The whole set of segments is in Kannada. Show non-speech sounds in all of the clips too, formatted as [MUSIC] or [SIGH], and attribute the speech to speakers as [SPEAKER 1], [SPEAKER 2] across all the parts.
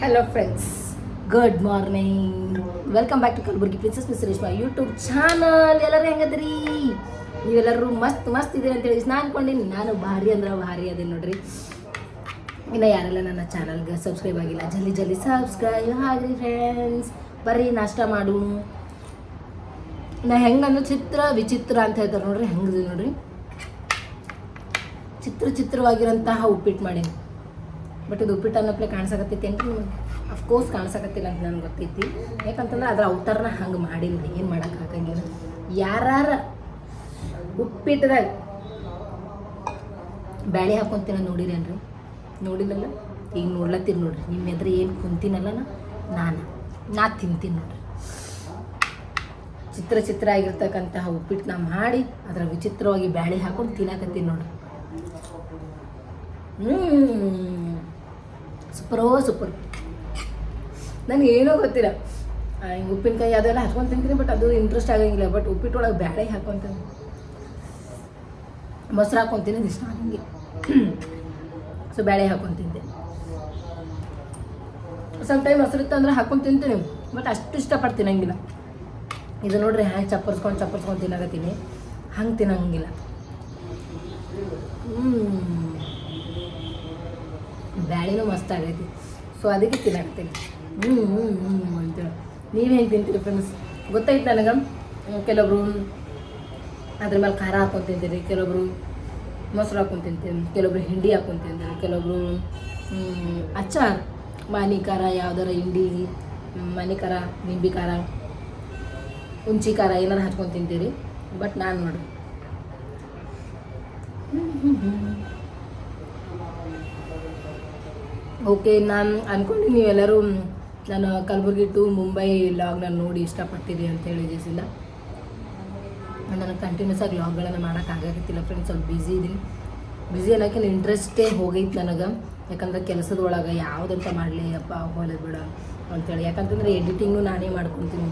[SPEAKER 1] Hello friends good morning welcome back to Kalaburagi princess miss Reshma YouTube channel ಎಲ್ಲರೂ ಹೆಂಗದ್ರಿ? ನೀವೆಲ್ಲರೂ ಮಸ್ತ್ ಮಸ್ತ್ ಇದೀರಿ ಅಂತೇಳಿ ನಾ ಅನ್ಕೊಂಡಿನಿ ನಾನು ಭಾರಿ ಅಂದ್ರೆ ಭಾರಿ ಅದೇ ನೋಡ್ರಿ. ಇನ್ನು ಯಾರೆಲ್ಲ ನನ್ನ ಚಾನಲ್ಗೆ ಸಬ್ಸ್ಕ್ರೈಬ್ ಆಗಿಲ್ಲ, ಜಲ್ದಿ ಜಲ್ದಿ ಸಬ್ಸ್ಕ್ರೈಬ್ ಆಗ್ರಿ ಫ್ರೆಂಡ್ಸ್ ಬರೀ ನಾಷ್ಟ ಮಾಡು ನಾ ಹೆಂಗಂದ್ರೆ ಚಿತ್ರ ವಿಚಿತ್ರ ಅಂತ ಹೇಳ್ತಾರೆ ನೋಡ್ರಿ ಹೆಂಗಿದೆ ನೋಡ್ರಿ? ಚಿತ್ರ ಚಿತ್ರವಾಗಿರೋಂತಹ ಉಪ್ಪಿಟ್ಟು ಮಾಡೀನಿ. ಬಟ್ ಇದು ಉಪ್ಪಿಟ್ಟು ಅನ್ನಪ್ಲೆ ಕಾಣಿಸಕತ್ತೈತಿ ನಿಮಗೆ? ಅಫ್ಕೋರ್ಸ್ ಕಾಣಿಸಕತ್ತಿಲ್ಲ ಅಂತ ನನಗೆ ಗೊತ್ತೈತಿ. ಯಾಕಂತಂದ್ರೆ ಅದ್ರ ಅವತಾರನ ಹಂಗೆ ಮಾಡಿಲ್ಲ. ಏನು ಮಾಡೋಕೆ ಹಾಕಂಗಿಲ್ಲ ಯಾರ ಉಪ್ಪಿಟ್ಟದಾಗ ಬ್ಯಾಳೆ ಹಾಕೊಂತೀನ ನೋಡಿರೇನ್ರಿ ನೋಡಿಲ್ಲಲ್ಲ? ಈಗ ನೋಡ್ಲತ್ತೀರಿ ನೋಡ್ರಿ. ನಿಮ್ಮ ಎದುರು ಏನು ಕುಂತೀನಲ್ಲ ನಾನು? ನಾ ತಿಂತೀನಿ ನೋಡ್ರಿ. ಚಿತ್ರ ಚಿತ್ರ ಆಗಿರ್ತಕ್ಕಂತಹ ಉಪ್ಪಿಟ್ಟನ್ನ ಮಾಡಿ ಅದರ ವಿಚಿತ್ರವಾಗಿ ಬ್ಯಾಳಿ ಹಾಕೊಂಡು ತಿನ್ನಕತ್ತೀನಿ ನೋಡ್ರಿ. ಹ್ಞೂ ಸೂಪರೋ ಸೂಪರ್. ನನಗೆ ಏನೋ ಗೊತ್ತಿಲ್ಲ. ಹಿಂಗೆ ಉಪ್ಪಿನಕಾಯಿ ಅದೆಲ್ಲ ಹಾಕೊಂಡು ತಿಂತೀನಿ ಬಟ್ ಅದು ಇಂಟ್ರೆಸ್ಟ್ ಆಗಂಗಿಲ್ಲ. ಬಟ್ ಉಪ್ಪಿಟ್ಟೊಳಗೆ ಬ್ಯಾಳೆ ಹಾಕ್ಕೊಂತೀನಿ ಮೊಸರು ಹಾಕ್ಕೊಂತೀನಿ ಇಷ್ಟ ನನಗೆ ಸೊ ಬ್ಯಾಳೆ ಹಾಕೊಂಡು ತಿಂತೆ. ಸ್ವಲ್ಪ ಟೈಮ್ ಮೊಸರು ಇತ್ತಂದ್ರೆ ಹಾಕೊಂಡು ತಿಂತೀನಿ. ಬಟ್ ಅಷ್ಟು ಇಷ್ಟಪಟ್ಟು ತಿನ್ನಂಗಿಲ್ಲ. ಇದು ನೋಡ್ರಿ, ಹ್ಯಾಂಗೆ ಚಪ್ಪರ್ಸ್ಕೊಂಡು ಚಪ್ಪರ್ಸ್ಕೊಂಡು ತಿನ್ನಕತ್ತೀನಿ. ಹಂಗೆ ತಿನ್ನಂಗಿಲ್ಲ. ಹ್ಞೂ ಬ್ಯಾಳಿನೂ ಮಸ್ತ್ ಆಗೈತಿ. ಸೊ ಅದಕ್ಕೆ ತಿನ್ನಾಕ್ತೀನಿ ಹ್ಞೂ ಹ್ಞೂ ಹ್ಞೂ ಅಂತೇಳಿ ನೀವು ಹೆಂಗೆ ತಿಂತೀರಿ ಫ್ರೆಂಡ್ಸ್ ಗೊತ್ತಾಯ್ತು ನನಗೆ? ಕೆಲವೊಬ್ರು ಅದ್ರ ಮೇಲೆ ಖಾರ ಹಾಕೊಂಡು ತಿಂತೀರಿ ಕೆಲವೊಬ್ರು ಮೊಸರು ಹಾಕೊಂಡು ತಿಂತೀನಿ ಕೆಲವೊಬ್ರು ಹಿಂಡಿ ಹಾಕೊಂಡು ತಿಂತಾರೆ ಕೆಲವೊಬ್ರು ಅಚಾರ್ ಮಾನಿ ಖಾರ ಯಾವ್ದಾರ ಹಿಂಡಿ ಮನೆ ಖಾರ ನಿಂಬೆ ಖಾರ ಹುಂಚಿ ಖಾರ ಏನಾರು ಹಚ್ಕೊಂಡು ತಿಂತೀರಿ. ಬಟ್ ನಾನು ನೋಡಿ ಓಕೆ ನಾನು ಅನ್ಕೊಂಡು ನೀವೆಲ್ಲರೂ ನಾನು ಕಲಬುರ್ಗಿ ಟು ಮುಂಬೈ ಲಾಗ್ನ ನೋಡಿ ಇಷ್ಟಪಟ್ಟಿರಿ ಅಂತ ಹೇಳಿ ಜೇಸಿಂದ ನನಗೆ ಕಂಟಿನ್ಯೂಸ್ ಆಗಿ ಲಾಗ್ಗಳನ್ನು ಮಾಡೋಕ್ಕಾಗತ್ತಿಲ್ಲ ಫ್ರೆಂಡ್ಸ್ ಸ್ವಲ್ಪ ಬ್ಯುಸಿ ಇದ್ದೀನಿ ಬ್ಯುಸಿ ಅನ್ನೋಕೆ ಇಂಟ್ರೆಸ್ಟೇ ಹೋಗೈತೆ ನನಗೆ. ಯಾಕಂದ್ರೆ ಕೆಲಸದೊಳಗೆ ಯಾವುದಂತ ಮಾಡಲಿ, ಅಪ್ಪ ಹೋಲೆ ಬಿಡ ಅಂತೇಳಿ. ಯಾಕಂತಂದ್ರೆ ಎಡಿಟಿಂಗು ನಾನೇ ಮಾಡ್ಕೊತೀನಿ.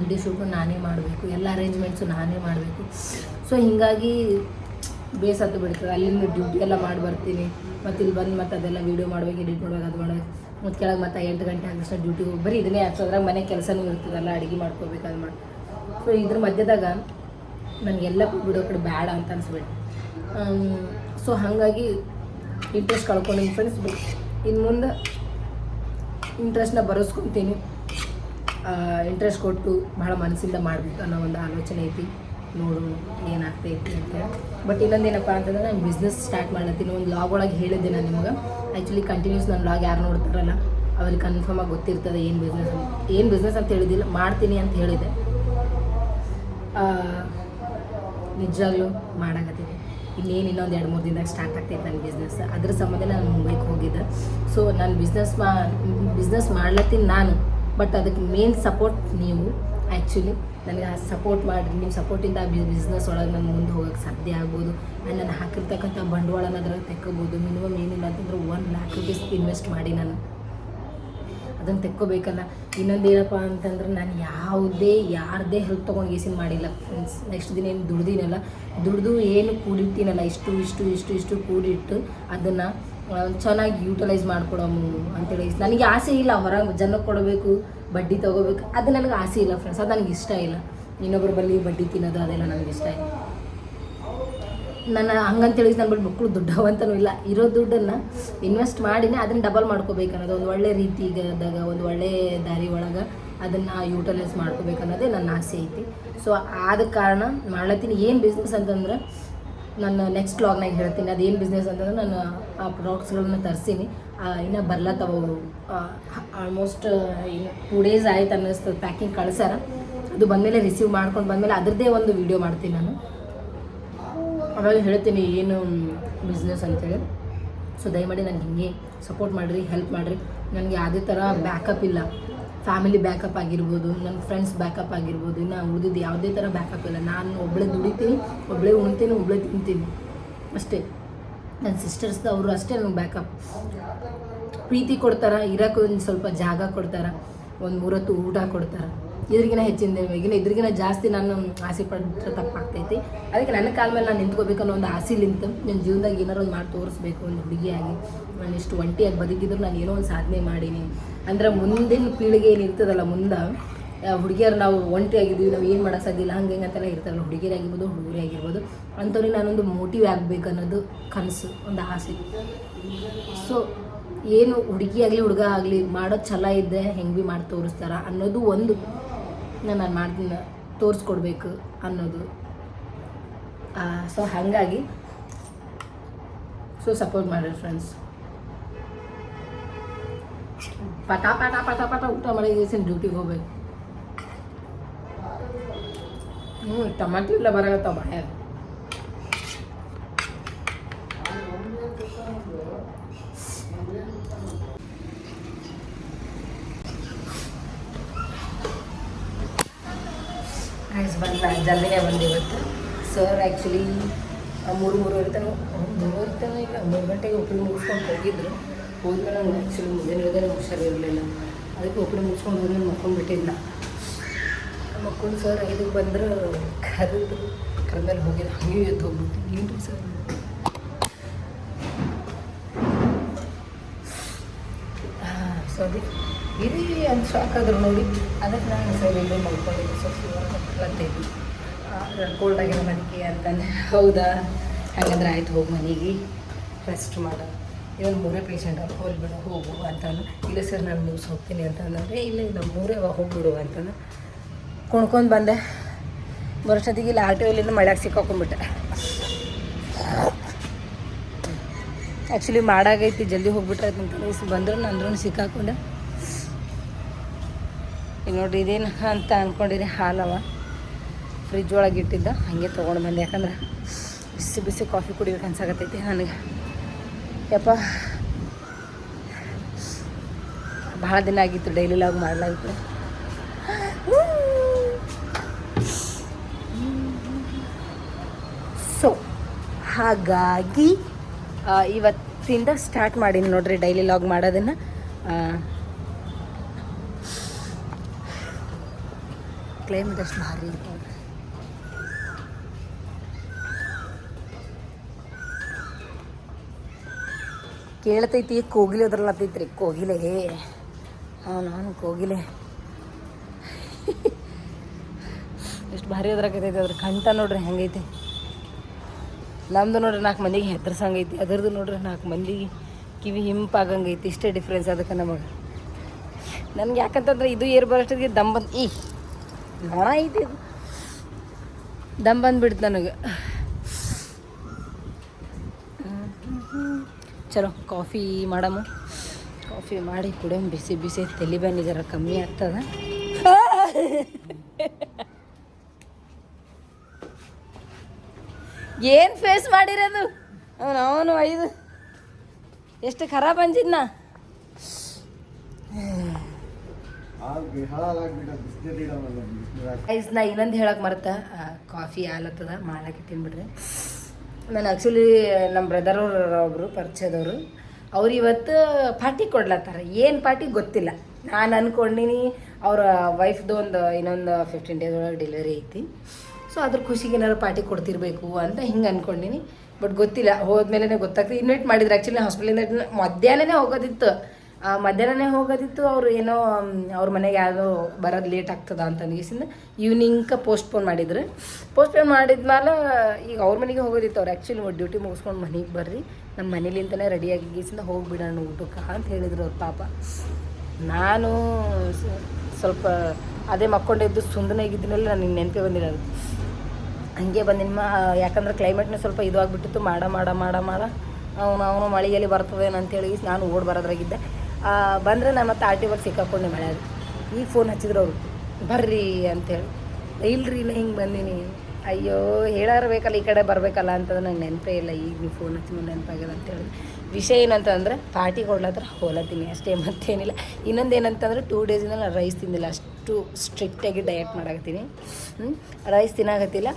[SPEAKER 1] ವಿಡಿಯೋ ಶೂಟು ನಾನೇ ಮಾಡಬೇಕು. ಎಲ್ಲ ಅರೇಂಜ್ಮೆಂಟ್ಸು ನಾನೇ ಮಾಡಬೇಕು. ಸೊ ಹೀಗಾಗಿ ಬೇಸತ್ತು ಬಿಡ್ತದೆ. ಅಲ್ಲಿಂದ ಡ್ಯೂಟಿ ಎಲ್ಲ ಮಾಡಿ ಬರ್ತೀನಿ. ಮತ್ತು ಇಲ್ಲಿ ಬಂದು ಮತ್ತೆ ಅದೆಲ್ಲ ವೀಡಿಯೋ ಮಾಡ್ಬೇಕು ಎಡಿಟ್ ಮಾಡ್ಬೇಕು ಅದು ಮಾಡೋದು. ಮತ್ತು ಕೆಳಗೆ ಮತ್ತೆ ಎಂಟು ಗಂಟೆ ಆಗಷ್ಟ ಡ್ಯೂಟಿ ಹೋಗಿ ಬರೀ ಇದನ್ನೇ ಹಾಕ್ಸೋದ್ರಾಗ ಮನೆ ಕೆಲಸನೂ ಇರ್ತದಲ್ಲ ಅಡುಗೆ ಮಾಡ್ಕೋಬೇಕು, ಅದು ಮಾಡಿ. ಸೊ ಇದ್ರ ಮಧ್ಯದಾಗ ನನಗೆಲ್ಲ ಬಿಡೋ ಕಡೆ ಬೇಡ ಅಂತ ಅನ್ಸ್ಬಿಟ್ಟು ಸೊ ಹಾಗಾಗಿ ಇಂಟ್ರೆಸ್ಟ್ ಕಳ್ಕೊಂಡಿನಿ ಫ್ರೆಂಡ್ಸ್ ಬಿಟ್ಟು ಇನ್ನು ಮುಂದೆ ಇಂಟ್ರೆಸ್ಟ್ನ ಬರೆಸ್ಕೊತೀನಿ. ಇಂಟ್ರೆಸ್ಟ್ ಕೊಟ್ಟು ಭಾಳ ಮನಸ್ಸಿಂದ ಮಾಡಬೇಕು ಅನ್ನೋ ಒಂದು ಆಲೋಚನೆ ಐತಿ. ನೋಡು ಏನಾಗ್ತೈತಿ ಅಂತ. ಬಟ್ ಇನ್ನೊಂದು ಏನಪ್ಪ ಅಂತಂದ್ರೆ ನಾನು ಬಿಸ್ನೆಸ್ ಸ್ಟಾರ್ಟ್ ಮಾಡ್ಲತ್ತೀನಿ. ಒಂದು ಲಾಗ್ ಒಳಗೆ ಹೇಳಿದ್ದೆ ನಾನು ನಿಮ್ಗೆ. ಆ್ಯಕ್ಚುಲಿ ಕಂಟಿನ್ಯೂಸ್ ನನ್ನ ಲಾಗ್ ಯಾರು ನೋಡ್ತಾರಲ್ಲ, ಅವ್ರಿಗೆ ಕನ್ಫರ್ಮ್ ಆಗಿ ಗೊತ್ತಿರ್ತದೆ ಏನು ಬಿಸ್ನೆಸ್ ಏನು ಬಿಸ್ನೆಸ್ ಅಂತ ಹೇಳಿದಿಲ್ಲ ಮಾಡ್ತೀನಿ ಅಂತ ಹೇಳಿದೆ ನಿಜವಾಗ್ಲೂ ಮಾಡಾಕತ್ತೀನಿ. ಇನ್ನೇನು ಇನ್ನೊಂದು ಎರಡು ಮೂರು ದಿನದಾಗ ಸ್ಟಾರ್ಟ್ ಆಗ್ತೈತೆ ನನ್ನ ಬಿಸ್ನೆಸ್ ಅದ್ರ ಸಂಬಂಧ ನಾನು ಮುಂಬೈಗೆ ಹೋಗಿದ್ದೆ. ಸೊ ನಾನು ಬಿಸ್ನೆಸ್ ಮಾ ಬಿಸ್ನೆಸ್ ಮಾಡ್ಲತ್ತೀನಿ ನಾನು. ಬಟ್ ಅದಕ್ಕೆ ಮೇನ್ ಸಪೋರ್ಟ್ ನೀವು. ಆ್ಯಕ್ಚುಲಿ ನನಗೆ ಆ ಸಪೋರ್ಟ್ ಮಾಡಿರಿ, ನಿಮ್ಮ ಸಪೋರ್ಟಿಂದ ಬಿಸ್ನೆಸ್ ಒಳಗೆ ನಾನು ಮುಂದೆ ಹೋಗೋಕ್ಕೆ ಸಾಧ್ಯ ಆಗ್ಬೋದು. ಆ್ಯಂಡ್ ನಾನು ಹಾಕಿರ್ತಕ್ಕಂಥ ಬಂಡವಾಳನ ಅದ್ರಾಗ ತೆಕ್ಕೋಬೋದು. ಮಿನಿಮಮ್ ಏನಿಲ್ಲ ಅಂತಂದ್ರೆ ಒನ್ ಲ್ಯಾಕ್ ರುಪೀಸ್ ಇನ್ವೆಸ್ಟ್ ಮಾಡಿ ನಾನು. ಅದನ್ನು ತೆಕ್ಕೋಬೇಕಲ್ಲ. ಇನ್ನೊಂದು ಏನಪ್ಪ ಅಂತಂದ್ರೆ ನಾನು ಯಾವುದೇ, ಯಾರದೇ ಹೆಲ್ಪ್ ತೊಗೊಂಡು ಗೇಸಿನ ಮಾಡಿಲ್ಲ. ಫ್ರೆಂಡ್ಸ್ ನೆಕ್ಸ್ಟ್ ದಿನ ಏನು ದುಡ್ದಿನಲ್ಲ, ದುಡ್ದು ಏನು ಕೂಡಿರ್ತೀನಲ್ಲ ಇಷ್ಟು ಇಷ್ಟು ಇಷ್ಟು ಇಷ್ಟು ಕೂಡಿಟ್ಟು ಅದನ್ನು ಚೆನ್ನಾಗಿ ಯೂಟಿಲೈಸ್ ಮಾಡ್ಕೊಡಮು ಅಂತೇಳಿ. ನನಗೆ ಆಸೆ ಇಲ್ಲ ಹೊರಗೆ ಜನಕ್ಕೆ ಕೊಡಬೇಕು, ಬಡ್ಡಿ ತೊಗೋಬೇಕು. ಅದು ನನಗೆ ಆಸೆ ಇಲ್ಲ ಫ್ರೆಂಡ್ಸ್ ಅದು ನನಗೆ ಇಷ್ಟ ಇಲ್ಲ. ಇನ್ನೊಬ್ಬರು ಬಳಿ ಬಡ್ಡಿ ತಿನ್ನೋದು ಅದೆಲ್ಲ ನನಗೆ ಇಷ್ಟ ಇಲ್ಲ. ನನ್ನ ಹಂಗಂತೇಳಿ ನನ್ನ ಬಳಿ ಮಕ್ಕಳು ದುಡ್ಡವಂತನೂ ಇಲ್ಲ. ಇರೋ ದುಡ್ಡನ್ನು ಇನ್ವೆಸ್ಟ್ ಮಾಡಿನೇ ಅದನ್ನು ಡಬಲ್ ಅನ್ನೋದು. ಒಂದು ಒಳ್ಳೆ ರೀತಿ ಇದ್ದಾಗ, ಒಂದು ಒಳ್ಳೆ ದಾರಿ ಒಳಗೆ ಅದನ್ನು ಯೂಟಿಲೈಸ್ ಮಾಡ್ಕೋಬೇಕನ್ನೋದೇ ನನ್ನ ಆಸೆ ಐತಿ. ಸೊ ಆದ ಕಾರಣ ಮಾಡ್ಲತ್ತೀನಿ. ಏನು ಬಿಸ್ನೆಸ್ ಅಂತಂದ್ರೆ ನನ್ನ ನೆಕ್ಸ್ಟ್ ಲಾಗ್ನಾಗ ಹೇಳ್ತೀನಿ. ಅದೇನು ಬಿಸ್ನೆಸ್ ಅಂತಂದ್ರೆ ನಾನು, ಆ ಪ್ರಾಡಕ್ಟ್ಸ್ಗಳನ್ನ ತರಿಸೀನಿ. ಇನ್ನೂ ಬರ್ಲತ್ತವ ಆಲ್ಮೋಸ್ಟ್ ಇನ್ನು ಟೂ ಡೇಸ್ ಆಯ್ತು ಅನ್ನಿಸ್ತದೆ ಪ್ಯಾಕಿಂಗ್ ಕಳ್ಸಾರ ಅದು ಬಂದಮೇಲೆ ರಿಸೀವ್ ಮಾಡ್ಕೊಂಡು ಬಂದಮೇಲೆ ಅದರದ್ದೇ ಒಂದು ವಿಡಿಯೋ ಮಾಡ್ತೀನಿ ನಾನು. ಅವಾಗ ಹೇಳ್ತೀನಿ ಏನು ಬಿಸ್ನೆಸ್ ಅಂತೇಳಿ. ಸೊ ದಯಮಾಡಿ ನನಗೆ ಹಿಂಗೆ ಸಪೋರ್ಟ್ ಮಾಡಿರಿ ಹೆಲ್ಪ್ ಮಾಡಿರಿ. ನನಗೆ ಯಾವುದೇ ಥರ ಬ್ಯಾಕಪ್ ಇಲ್ಲ. ಫ್ಯಾಮಿಲಿ ಬ್ಯಾಕಪ್ ಆಗಿರ್ಬೋದು ನನ್ನ ಫ್ರೆಂಡ್ಸ್ ಬ್ಯಾಕಪ್ ಆಗಿರ್ಬೋದು, ಇನ್ನು ಉಳಿದಿದ್ದು ಯಾವುದೇ ಥರ ಬ್ಯಾಕಪ್ ಇಲ್ಲ. ನಾನು ಒಬ್ಬಳೇ ದುಡಿತೀನಿ ಒಬ್ಬಳೇ ಉಣ್ತೀನಿ ಒಬ್ಬಳೇ ತಿಂತೀನಿ. ಅಷ್ಟೇ. ನನ್ನ ಸಿಸ್ಟರ್ಸ್ ಅವರು ಅಷ್ಟೇ ನನಗೆ ಬ್ಯಾಕಪ್ ಪ್ರೀತಿ ಕೊಡ್ತಾರೆ ಇರೋಕ್ಕೊಂದು ಸ್ವಲ್ಪ ಜಾಗ ಕೊಡ್ತಾರೆ, ಒಂದು ಮೂರತ್ತು ಊಟ ಕೊಡ್ತಾರೆ. ಇದ್ರಿಗಿನ ಹೆಚ್ಚಿನ ಈಗಿನ ಇದ್ರಿಗಿನ ಜಾಸ್ತಿ ನಾನು ಆಸೆ ಪಟ್ಟರೆ ತಪ್ಪಾಗ್ತೈತಿ. ಅದಕ್ಕೆ ನನ್ನ ಕಾಲ ಮೇಲೆ ನಾನು ನಿಂತ್ಕೋಬೇಕು ಅನ್ನೋ ಒಂದು ಆಸೆಲಿಂತ ನನ್ನ ಜೀವನದಾಗ ಏನಾರು ಒಂದು ಮಾಡಿ ತೋರಿಸ್ಬೇಕು ಒಂದು ಹುಡುಗಿಯಾಗಿ ನಾನು ಇಷ್ಟು ಒಂಟಿಯಾಗಿ ಬದುಕಿದ್ರು ನಾನು ಏನೋ ಒಂದು ಸಾಧನೆ ಮಾಡೀನಿ. ಅಂದ್ರೆ ಮುಂದಿನ ಪೀಳಿಗೆ ಏನಿರ್ತದಲ್ಲ ಮುಂದೆ ಹುಡುಗಿಯರು ನಾವು ಒಂಟಿಯಾಗಿದ್ದೀವಿ, ನಾವು ಏನು ಮಾಡೋಕ್ಕೆ ಸಾಧ್ಯ ಇಲ್ಲ, ಹಂಗೆ ಹಿಂಗೆ ಅಂತೆಲ್ಲ ಇರ್ತಾರಲ್ಲ, ಹುಡುಗಿಯರಾಗಿರ್ಬೋದು ಹುಡುಗರೇ ಆಗಿರ್ಬೋದು ಅಂಥವ್ರಿಗೆ ನಾನೊಂದು ಮೋಟಿವ್ ಆಗಬೇಕು ಅನ್ನೋದು ಕನಸು, ಒಂದು ಆಸೆ. ಸೊ ಏನು ಹುಡುಗಿ ಆಗಲಿ, ಹುಡುಗ ಆಗಲಿ ಮಾಡೋದು ಛಲ ಇದ್ದೆ ಹೆಂಗೆ ಭೀ ಮಾಡಿ ತೋರಿಸ್ತಾರ ಅನ್ನೋದು ಒಂದು ನಾನು ಮಾಡ್ತೀನಿ ತೋರಿಸ್ಕೊಡ್ಬೇಕು ಅನ್ನೋದು. ಸೊ ಹಾಗಾಗಿ ಸೊ ಸಪೋರ್ಟ್ ಮಾಡಿರಿ ಫ್ರೆಂಡ್ಸ್ ಪಟ ಪಟ ಪಟ ಪಟ ಊಟ ಮಾಡಿ ಡ್ಯೂಟಿಗೆ ಹೋಗ್ಬೇಕು. ಹ್ಞೂ ಟಮಾಟಿ ಇಲ್ಲ ಬರಾಗತ್ತಾವ ಬಾಯಾಗ. ಗೈಸ್ ನಾನು ಜಲ್ದಿನೇ ಬಂದೆ ಇವತ್ತು ಸರ್ ಆ್ಯಕ್ಚುಲಿ ಮೂರು, ಮೂರುವರೆ ತನಕ ಮೂರುವರೆ ತನಕ ಇಲ್ಲ, ಮೂರು ಗಂಟೆಗೆ ಒಬ್ಬರು ಮುಗಿಸ್ಕೊಂಡು ಹೋಗಿದ್ರು. ಹೋದ್ಮೇಲೆ ನಂಗೆ ಆ್ಯಕ್ಚುಲಿ ಮುಂದಿನ ದಿನ ಹುಷಾರಿರಲಿಲ್ಲ. ಅದಕ್ಕೆ ಒಬ್ಬರು ಮುಗಿಸ್ಕೊಂಡು ಹೋದ್ಮೇಲೆ ಮಕ್ಕೊಂಡ್ಬಿಟ್ಟಿದ್ದ ಮಕ್ಕಳು, ಸರ್ ಇದಕ್ಕೆ ಬಂದ್ರೆ ಕರೆದು ಕರೆದ್ಮೇಲೆ ಹೋಗಿದ್ದು ಹಂಗೆ ಎದ್ದು ಹೋಗ್ಬಿಟ್ಟು ಏನು ಸರ್? ಸೊ ಅದಕ್ಕೆ ಇದು ಅಂತ ಶಾಕ್ ಆದ್ರು ನೋಡಿ. ಅದಕ್ಕೆ ನಾನು ಸರಿ ಇಲ್ಲೇ ಮಲ್ಕೊಂಡಿದ್ದೆ ಸೊ ಬರ್ಲತ್ತೈತಿ ಕೋಲ್ಡ್ ಆಗಿರೋ ಮನೆಗೆ ಅಂತಂದೆ ಹೌದಾ? ಹಾಗಾದ್ರೆ ಆಯ್ತು, ಹೋಗಿ ಮನೆಗೆ. ರೆಸ್ಟ್ ಮಾಡು. ಇವನು ಮೂರೇ ಪೇಷಂಟ್ ಅವ್ರು ಹೋಗ್ಬಿಡು ಹೋಗು ಅಂತಂದು ಇಲ್ಲ ಸರ್ ನಾನು ಮೂರು ಹೋಗ್ತೀನಿ ಅಂತಂದ್ರೆ ಇಲ್ಲ ಇಲ್ಲ, ಮೂರೇ ಹೋಗ್ಬಿಡು ಅಂತಂದು ಕುಣ್ಕೊಂಡು ಬಂದೆ. ಬರೋಷ್ಟೊತ್ತಿಗೆ ಇಲ್ಲಿ ಆಟೋ ಇಲ್ಲಿಂದ ಮಳ್ಯಾಗ ಸಿಕ್ಕಾಕೊಂಡ್ಬಿಟ್ಟೆ. ಆ್ಯಕ್ಚುಲಿ ಮಾಡಾಗೈತಿ, ಜಲ್ದಿ ಹೋಗ್ಬಿಟ್ರೆ ಅಂತ ಬಂದ್ರೆ ಅಂದ್ರೂ ಸಿಕ್ಕಾಕೊಂಡೆ. ಈಗ ನೋಡ್ರಿ ಇದೇನು ಅಂತ ಅಂದ್ಕೊಂಡಿರಿ ಹಾಲವ. ಫ್ರಿಜ್ ಒಳಗೆ ಇಟ್ಟಿದ್ದ, ಹಾಗೆ ತೊಗೊಂಡು ಬಂದೆ. ಯಾಕಂದ್ರೆ ಬಿಸಿ ಬಿಸಿ ಕಾಫಿ ಕುಡಿಬೇಕು ಅನ್ಸಾಕತ್ತೈತಿ ನನಗೆ. ಯಪ್ಪ. ಭಾಳ ದಿನ ಆಗಿತ್ತು ಡೈಲಿ ಲಾಗ್ ಮಾಡಲಾಗಿತ್ತು. ಸೊ ಹಾಗಾಗಿ ಇವತ್ತಿಂದ ಸ್ಟಾರ್ಟ್ ಮಾಡೀನಿ ನೋಡ್ರಿ ಡೈಲಿ ಲಾಗ್ ಮಾಡೋದನ್ನು. ಕ್ಲೈಮೇಟ್ ಅಷ್ಟು ಭಾರಿ ಕೇಳ್ತೈತಿ, ಕೋಗಿಲೆ ಅದ್ರಲ್ಲತ್ತೈತ್ರಿ, ಕೋಗಿಲೆ. ಹಾಂ ನಾನು ಕೋಗಿಲೆ. ಎಷ್ಟು ಭಾರಿ ಅದ್ರಾಗೈತೈತಿ, ಅದ್ರ ಕಂಠ ನೋಡ್ರಿ, ಹೆಂಗೈತಿ. ನಮ್ಮದು ನೋಡ್ರಿ, ನಾಲ್ಕು ಮಂದಿಗೆ ಹೆದರ್ಸಂಗೈತಿ, ಅದರದ್ದು ನೋಡ್ರಿ, ನಾಲ್ಕು ಮಂದಿಗೆ ಕಿವಿ ಹಿಂಪಾಗಂಗೈತಿ, ಇಷ್ಟೇ ಡಿಫ್ರೆನ್ಸ್ ಅದಕ್ಕೆ ನಮಗೆ. ನನ್ಗೆ ಯಾಕಂತಂದ್ರೆ ಇದು ಏರ್ ಬರೋಷ್ಟಿಗೆ ದಮ್ ಈ ನೊಣ ಐತಿ ದಮ್ ಬಂದ್ಬಿಡ್ತು ನನಗೆ. ಚಲೋ, ಕಾಫಿ ಮಾಡಮು ಕಾಫಿ ಮಾಡಿ ಕುಡಿಯಮ್ ಬಿಸಿ ಬಿಸಿ, ತಲೆ ಬನ್ನಿ ಜರ ಕಮ್ಮಿ ಆಗ್ತದ. ಏನು ಫೇಸ್ ಮಾಡಿರೋದು? ಅವನು ಅವನು ಐದು. ಎಷ್ಟು ಖರಾಬ್ ಅಂಜಿದ್ನ? ಗೈಸ್ ನಾ ಇನ್ನೊಂದು ಹೇಳಕ್ಕೆ ಮರ್ತ. ಕಾಫಿ ಆಲತ್ತದ ಮಾಡಕ್ಕೆ ತಿನ್ಬಿಡ್ರಿ ನಾನು ಆ್ಯಕ್ಚುಲಿ ನಮ್ಮ ಬ್ರದರ್ ಒಬ್ಬರು ಪರಿಚಯದವರು. ಅವ್ರು ಇವತ್ತು ಪಾರ್ಟಿ ಕೊಡ್ಲತ್ತಾರ. ಏನು ಪಾರ್ಟಿ ಗೊತ್ತಿಲ್ಲ. ನಾನು ಅನ್ಕೊಂಡಿನಿ ಅವ್ರ ವೈಫ್ದು ಒಂದು ಇನ್ನೊಂದು ಫಿಫ್ಟೀನ್ ಡೇಸ್ ಒಳಗೆ ಡೆಲಿವರಿ ಐತಿ. ಸೊ ಅದ್ರ ಖುಷಿಗೆ ಏನಾರು ಪಾರ್ಟಿ ಕೊಡ್ತಿರ್ಬೇಕು ಅಂತ ಹಿಂಗೆ ಅನ್ಕೊಂಡಿನಿ. ಬಟ್ ಗೊತ್ತಿಲ್ಲ ಹೋದ್ಮೇಲೆ ಗೊತ್ತಾಗ್ತದೆ. ಇನ್ವೈಟ್ ಮಾಡಿದ್ರು. ಆ್ಯಕ್ಚುಲಿ ಹಾಸ್ಪಿಟಲಿಂದ ಮಧ್ಯಾಹ್ನನೇ ಹೋಗೋದಿತ್ತು. ಮಧ್ಯಾಹ್ನನೇ ಹೋಗೋದಿತ್ತು, ಅವ್ರು ಏನೋ ಅವ್ರ ಮನೆಗೆ ಯಾವುದೋ ಬರೋದು ಲೇಟ್ ಆಗ್ತದ ಅಂತ ಅನ್ಗಿಸಿಂದ ಈವ್ನಿಂಗ್ಕ ಪೋಸ್ಟ್ಪೋನ್ ಮಾಡಿದ್ರು. ಪೋಸ್ಟ್ಪೋನ್ ಮಾಡಿದ್ಮೇಲೆ ಈಗ ಅವ್ರ ಮನೆಗೆ ಹೋಗೋದಿತ್ತು, ಅವ್ರು ಆ್ಯಕ್ಚುಲಿ ಡ್ಯೂಟಿ ಮುಗಿಸ್ಕೊಂಡು ಮನೆಗೆ ಬರ್ರಿ ನಮ್ಮ ಮನೇಲಿಂತಲೇ ರೆಡಿಯಾಗಿ ಗೀಸಿಂದ ಹೋಗ್ಬಿಡೋಣ ಊಟಕ್ಕೆ ಅಂತ ಹೇಳಿದ್ರು ಅವ್ರ ಪಾಪ. ನಾನು ಸ್ವಲ್ಪ ಅದೇ ಮಕ್ಕೊಂಡಿದ್ದು ಸುಂದನಾಗಿದ್ದೀನಲ್ಲ ನನಗೆ ನೆನಪೇ ಬಂದಿರೋದು. ಹಂಗೆ ಬಂದಿನ ಯಾಕಂದ್ರೆ ಕ್ಲೈಮೇಟ್ನ ಸ್ವಲ್ಪ ಇದು ಆಗ್ಬಿಟ್ಟಿತ್ತು ಮಾಡ ಮಾಡ ಮಾಡ ಮಾಡ. ಅವನು ಅವನು ಮಳೆಯಲ್ಲಿ ಬರ್ತದೇನಂತೇಳಿ ನಾನು ಓಡ್ ಬರೋದ್ರಾಗಿದ್ದೆ. ಬಂದ್ರೆ ನಾನು ಮತ್ತೆ ಆರ್ ಟಿ ಒಳಗೆ ಸಿಕ್ಕಾಕೊಂಡೆ ಈಗ ಫೋನ್ ಹಚ್ಚಿದ್ರು ಅವರು, ಬರ್ರಿ ಅಂತೇಳಿ. ಇಲ್ರಿ ನಾ ಹಿಂಗೆ ಬಂದೀನಿ. ಅಯ್ಯೋ ಹೇಳಾರಬೇಕಲ್ಲ ಈ ಕಡೆ ಬರಬೇಕಲ್ಲ ಅಂತಂದ್ರೆ ನಂಗೆ ನೆನಪೇ ಇಲ್ಲ. ಈಗ ನೀವು ಫೋನ್ ಹಚ್ಚಿ ನೆನಪಾಗ್ಯದ ಅಂತೇಳಿ. ವಿಷಯ ಏನಂತಂದ್ರೆ, ಪಾರ್ಟಿ ಕೊಡ್ಲತ್ರ ಹೋಲತ್ತೀನಿ ಅಷ್ಟೇ, ಮತ್ತೇನಿಲ್ಲ. ಇನ್ನೊಂದು ಏನಂತಂದ್ರೆ ಟೂ ಡೇಸಿಂದ ನಾನು ರೈಸ್ ತಿಂದಿಲ್ಲ. ಅಷ್ಟು ಸ್ಟ್ರಿಕ್ಟಾಗಿ ಡಯಟ್ ಮಾಡಾಕತ್ತೀನಿ. ರೈಸ್ ತಿನ್ನಾಗತ್ತಿಲ್ಲ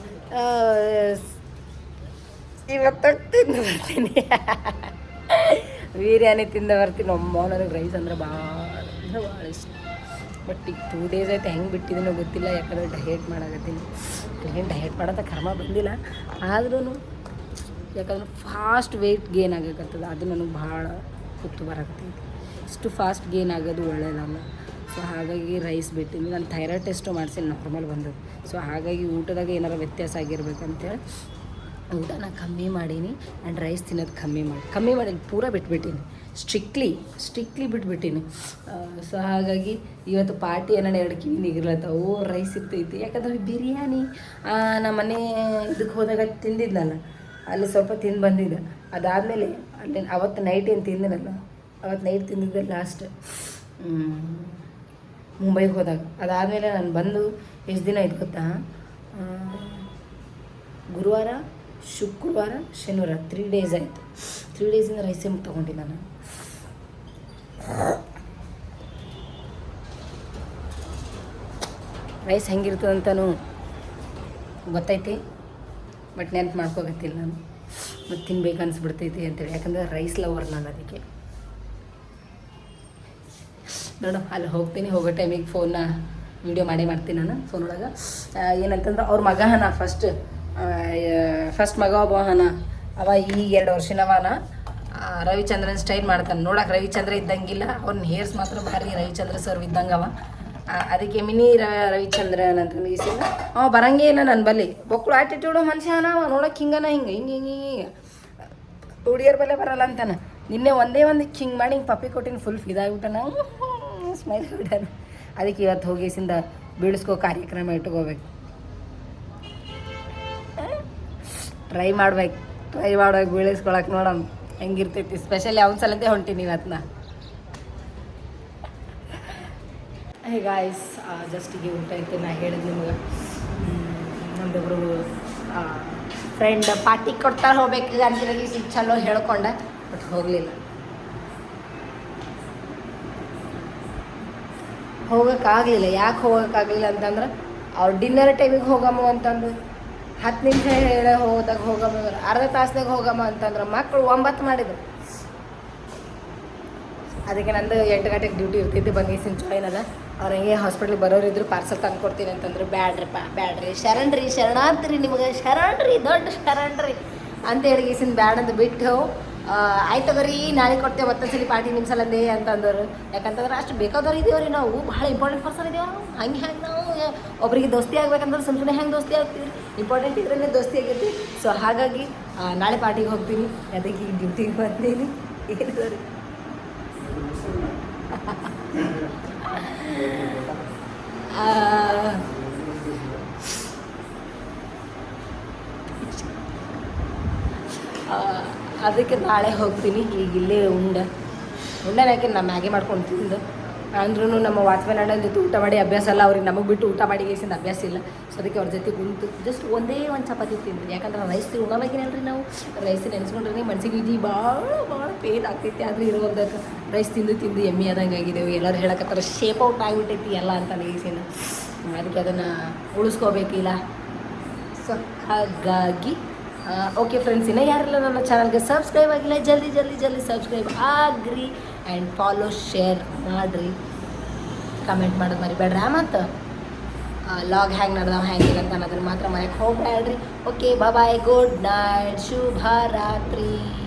[SPEAKER 1] ಇವತ್ತಾಗ ಇವತ್ತು ತಿಂದು ಬರ್ತೀನಿ. [LAUGHS] ಬಿರಿಯಾನಿ ತಿಂದ ಬರ್ತೀನಿ. ಅಮ್ಮ ನನಗೆ ರೈಸ್ ಅಂದ್ರೆ ಭಾಳ ಅಂದ್ರೆ ಭಾಳ ಇಷ್ಟ. ಬಟ್ ಈಗ ಟೂ ಡೇಸ್ ಆಯ್ತು ಹೆಂಗೆ ಬಿಟ್ಟಿದ್ದೀನೋ ಗೊತ್ತಿಲ್ಲ, ಯಾಕಂದ್ರೆ ಡಯೇಟ್ ಮಾಡಾಕತ್ತೀನಿ. ಏನು ಡಯೇಟ್ ಮಾಡೋದ ಕ್ರಮ ಬಂದಿಲ್ಲ. ಆದ್ರೂ ಯಾಕಂದ್ರೆ ಫಾಸ್ಟ್ ವೆಯ್ಟ್ ಗೇನ್ ಆಗಕತ್ತದ ಅದು ನನಗೆ ಭಾಳ ಕುತ್ತು ಬರಕತ್ತೈತಿ. ಇಷ್ಟು ಫಾಸ್ಟ್ ಗೇನ್ ಆಗೋದು ಒಳ್ಳೇದಲ್ಲ ಸೊ ಹಾಗಾಗಿ ರೈಸ್ ಬಿಟ್ಟಿದ್ದು ನಾನು ಥೈರಾಯ್ಡ್ ಟೆಸ್ಟು ಮಾಡಿಸಿ ನಾರ್ಮಲ್ ಬಂದದ್ದು. ಸೊ ಹಾಗಾಗಿ ಊಟದಾಗ ಏನಾರು ವ್ಯತ್ಯಾಸ ಆಗಿರ್ಬೇಕಂತೇಳಿ ಊಟನ ಕಮ್ಮಿ ಮಾಡೀನಿ ಆ್ಯಂಡ್ ರೈಸ್ ತಿನ್ನೋದು ಕಮ್ಮಿ ಮಾಡಿ ಕಮ್ಮಿ ಮಾಡಿ ಪೂರ ಬಿಟ್ಬಿಟ್ಟೀನಿ. ಸ್ಟ್ರಿಕ್ಟ್ಲಿ ಸ್ಟ್ರಿಕ್ಟ್ಲಿ ಬಿಟ್ಬಿಟ್ಟೀನಿ. ಸೊ ಹಾಗಾಗಿ ಇವತ್ತು ಪಾರ್ಟಿ ಏನಾರು ಎರಡು ಕಿವಿ ಓ ರೈಸ್ ಇರ್ತೈತಿ ಯಾಕಂದ್ರೆ ಬಿರಿಯಾನಿ ನಮ್ಮ ಮನೆ ಇದಕ್ಕೆ ಹೋದಾಗ ತಿಂದಿದ್ನಲ್ಲ, ಅಲ್ಲಿ ಸ್ವಲ್ಪ ತಿಂದು ಬಂದಿದ್ದೆ. ಅದಾದಮೇಲೆ ಅಲ್ಲಿ ಅವತ್ತು ನೈಟ್ ಏನು ತಿಂದಿನಲ್ಲ ಅವತ್ತು ನೈಟ್ ತಿಂದಿದ್ದೆ ಲಾಸ್ಟ್ ಮುಂಬೈಗೆ ಹೋದಾಗ. ಅದಾದಮೇಲೆ ನಾನು ಬಂದು ಎಷ್ಟು ದಿನ ಆಯ್ತು ಗೊತ್ತಾ? ಗುರುವಾರ ಶುಕ್ರವಾರ, ಶನಿವಾರ ತ್ರೀ ಡೇಸ್ ಆಯಿತು. ತ್ರೀ ಡೇಸಿಂದ ರೈಸೇ ತಗೊಂಡೆ ನಾನು. ರೈಸ್ ಹೆಂಗಿರ್ತದಂತನೂ ಗೊತ್ತೈತಿ ಬಟ್ ನೆನ್ಪು ಮಾಡ್ಕೋಗತ್ತಿಲ್ಲ ನಾನು. ಮತ್ತು ತಿನ್ಬೇಕು ಅನಿಸ್ಬಿಡ್ತೈತಿ ಅಂತೇಳಿ. ಯಾಕಂದ್ರೆ ರೈಸ್ ಲವರ್ ನಾನು ಅದಕ್ಕೆ. ನೋಡು, ಅಲ್ಲಿ ಹೋಗ್ತೀನಿ, ಹೋಗೋ ಟೈಮಿಗೆ ಫೋನ್ನ ವೀಡಿಯೋ ಮಾಡೇ ಮಾಡ್ತೀನಿ ನಾನು ಫೋನ್ ಒಳಗೆ. ಏನಂತಂದ್ರೆ ಅವ್ರ ಮಗ ನಾ ಫಸ್ಟ್ ಫಸ್ಟ್ ಮಗ ಒಬ್ಬ ಅವ ಈಗ ಎರಡು ವರ್ಷನವನ ರವಿಚಂದ್ರನ್ ಸ್ಟೈಲ್ ಮಾಡ್ತಾನೆ. ನೋಡಕ್ಕೆ ರವಿಚಂದ್ರ ಇದ್ದಂಗಿಲ್ಲ. ಅವ್ನ ಹೇರ್ಸ್ ಮಾತ್ರ ಭಾರಿ ರವಿಚಂದ್ರ ಸರ್ ಇದ್ದಂಗವ ಅದಕ್ಕೆ ಮಿನಿ ರವಿಚಂದ್ರನ್ ಅಂತ ಅವ ಬರಂಗೇ ಇಲ್ಲ ನನ್ನ ಬಲ್ಲಿ. ಬೊಕ್ಕಳು ಆಟಿಟ್ಯೂಡ್ ಮನುಷ್ಯ ಅವ. ನೋಡಕ್ಕೆ ಹಿಂಗನ ಹಿಂಗೆ ಹಿಂಗೆ ಹಿಂಗೆ ಹಿಂಗೆ ಹುಡುಗಿಯರ ಬಲ್ಲೇ ಬರಲ್ಲ ಅಂತಾನೆ. ನಿನ್ನೆ ಒಂದೇ ಒಂದು ಹಿಂಗೆ ಮಾಡಿ ಹಿಂಗೆ ಪಪ್ಪಿ ಕೊಟ್ಟಿನ ಫುಲ್ ಫಿದಾಗ್ಬಿಟ್ಟನ ಸ್ಮೈಲ್ ಬಿಟ್ಟಾನ ಅದಕ್ಕೆ ಇವತ್ತು ಹೋಗಿಸಿಂದ ಬೀಳಿಸ್ಕೋ ಕಾರ್ಯಕ್ರಮ ಇಟ್ಕೋಬೇಕು. ಟ್ರೈ ಮಾಡ್ಬೇಕು. ಟ್ರೈ ಮಾಡ್ಬೇಕು ಬೀಳಿಸ್ಕೊಳಕ್ಕೆ ನೋಡಮ್. ಹೆಂಗಿರ್ತೈತಿ. ಸ್ಪೆಷಲಿ ಅವನ ಸಲದೇ ಹೊಂಟೀನಿ ಇವತ್ತು ನಾ ಹೇ ಗಾಯ್ಸ್ ಜಸ್ಟಿಗೆ ಊಟ ಐತೆ, ನಾ ಹೇಳಿದ್ ನಿಮ್ಗೆ. ನಮ್ದೊಬ್ರು ಫ್ರೆಂಡ್ ಪಾರ್ಟಿ ಕೊಡ್ತಾರೆ ಹೋಗ್ಬೇಕು. ಅಂತಿರಾಗಿ ಚಲೋ ಹೇಳ್ಕೊಂಡೆ ಬಟ್ ಹೋಗಲಿಲ್ಲ. ಹೋಗೋಕ್ಕಾಗಲಿಲ್ಲ ಯಾಕೆ ಹೋಗೋಕ್ಕಾಗಲಿಲ್ಲ ಅಂತಂದ್ರೆ, ಅವ್ರು ಡಿನ್ನರ್ ಟೈಮಿಗೆ ಹೋಗಮ್ಮ ಅಂತಂದು. ಹತ್ತು ನಿಮಿಷ ಹೇಳಿ ಹೋದಾಗ ಹೋಗಮ್ಮ ಅರ್ಧ ತಾಸ್ನಾಗ ಹೋಗಮ್ಮ ಅಂತಂದ್ರೆ ಮಕ್ಕಳು ಒಂಬತ್ತು ಮಾಡಿದ್ರು. ಅದಕ್ಕೆ ನಂದು ಎಂಟು ಗಂಟೆಗೆ ಡ್ಯೂಟಿ ಇರ್ತಿದ್ದೆ ಬಂಗೀಸಿನ ಜಾಯಿನ್ ಅದ. ಅವ್ರು ಹಂಗೆ ಬರೋರು ಇದ್ರು ಪಾರ್ಸಲ್ ತಂದು ಕೊಡ್ತೀನಿ ಅಂತಂದ್ರೆ, ಬ್ಯಾಡ್ರಿಪ್ಪ, ಬ್ಯಾಡ್ರಿ, ಶರಣ್ರಿ ಶರಣಾತ್ರಿ ನಿಮಗೆ, ಶರಣ್ರಿ, ದೊಡ್ಡ ಶರಣ್ರಿ ಅಂತ ಹೇಳಿ ಗೀಸಿನ ಬ್ಯಾಡ್ ಅಂತ ಬಿಟ್ಟು ಆಯ್ತು ತಗೋರಿ ನಾಳೆ ಕೊಡ್ತೇವೆ ಮತ್ತೊಂದ್ಸಲಿ ಪಾರ್ಟಿ ನಿಮ್ಮ ಅಂತಂದರು ಯಾಕಂತಂದ್ರೆ ಅಷ್ಟು ಬೇಕಾದವ್ರು ಇದೇವ್ರಿ ನಾವು. ಭಾಳ ಇಂಪಾರ್ಟೆಂಟ್ ಪರ್ಸನ್ ಇದೇವ್ರು. ಹಂಗೆ ಹ್ಯಾಂಗೆ ನಾವು ಒಬ್ಬರಿಗೆ ದೋಸ್ತಿ ಆಗ್ಬೇಕಂದ್ರೆ ಸುಮ್ಮನೆ ಹೆಂಗೆ ದೋಸ್ತಿ ಆಗ್ತೀವಿ ಇಂಪಾರ್ಟೆಂಟ್ ಇದ್ರೇ ದೋಸ್ತಿ ಆಗೈತಿ ಸೊ ಹಾಗಾಗಿ ನಾಳೆ ಪಾರ್ಟಿಗೆ ಹೋಗ್ತೀನಿ. ಅದಕ್ಕೆ ಈಗ ಡ್ಯೂಟಿಗೆ ಬಂದೀನಿ. ಏನಿದ್ದಾರೆ ಅದಕ್ಕೆ ನಾಳೆ ಹೋಗ್ತೀನಿ. ಈಗ ಇಲ್ಲೇ ಉಂಡ. ಉಂಡೆ ಯಾಕೆ ನಾ ಮ್ಯಾಗಿ ಮಾಡ್ಕೊಂಡು ತಿಂದು? ಅಂದ್ರೂ ನಮ್ಮ ವಾಚ್ಮ್ಯಾನ್ ಅಣ್ಣ ಜೊತೆ ಊಟ ಮಾಡಿ ಅಭ್ಯಾಸ ಅಲ್ಲ. ಅವ್ರಿಗೆ ನಮಗೆ ಬಿಟ್ಟು ಊಟ ಮಾಡಿ ಗೇಸಿಂದ ಅಭ್ಯಾಸ ಇಲ್ಲ. ಅದಕ್ಕೆ ಅವ್ರ ಜೊತೆ ಕುಂತು ಜಸ್ಟ್ ಒಂದೇ ಒಂದು ಚಪಾತಿ ತಿಂದ್ರಿ ಯಾಕಂದ್ರೆ ರೈಸ್ ಉಣ್ಣಾಗಿನಲ್ರಿ ನಾವು. ರೈಸ್ ನೆನೆಸ್ಕೊಂಡ್ರೆ ಮನ್ಸಿಗೆ ಇಡೀ ಭಾಳ ಭಾಳ ಪೇನ್ ಆಗ್ತೈತಿ. ಆದ್ರೆ ಇರುವಂತ ರೈಸ್ ತಿಂದು ತಿಂದು ಎಮ್ಮೆ ಆದಂಗೆ ಆಗಿದ್ದೇವೆ ಎಲ್ಲರೂ ಹೇಳಕತ್ತಾರ ಶೇಪ್ ಔಟ್ ಆಗಿಬಿಟ್ಟೈತಿ ಎಲ್ಲ ಅಂತ ಈಸಿನ ಅದಕ್ಕೆ ಅದನ್ನು ಉಳಿಸ್ಕೋಬೇಕಿಲ್ಲ. ಸೊ ಹಾಗಾಗಿ ಓಕೆ ಫ್ರೆಂಡ್ಸ್ ಇನ್ನೂ ಯಾರೆಲ್ಲ ನನ್ನ ಚಾನಲ್ಗೆ ಸಬ್ಸ್ಕ್ರೈಬ್ ಆಗಿಲ್ಲ, ಜಲ್ದಿ ಜಲ್ದಿ ಜಲ್ದಿ ಸಬ್ಸ್ಕ್ರೈಬ್ ಆಗ್ರಿ. ಆ್ಯಂಡ್ ಫಾಲೋ ಶೇರ್ ಮಾಡಿರಿ. ಕಮೆಂಟ್ ಮಾಡೋದು ಮರಿಬೇಡ್ರಿ ಮತ್ತು ಲಾಗ್ ಹ್ಯಾಂಗ್ ನಡೆದವ ಹ್ಯಾಂಗಿಲ್ಲ ಅಂತ ಅನ್ನೋದನ್ನು ಮಾತ್ರ ಮನೆಗೆ ಹೋಗ್ಬೇಡ್ರಿ ಓಕೆ ಬಾಯ್ ಗುಡ್ ನೈಟ್ ಶುಭ ರಾತ್ರಿ.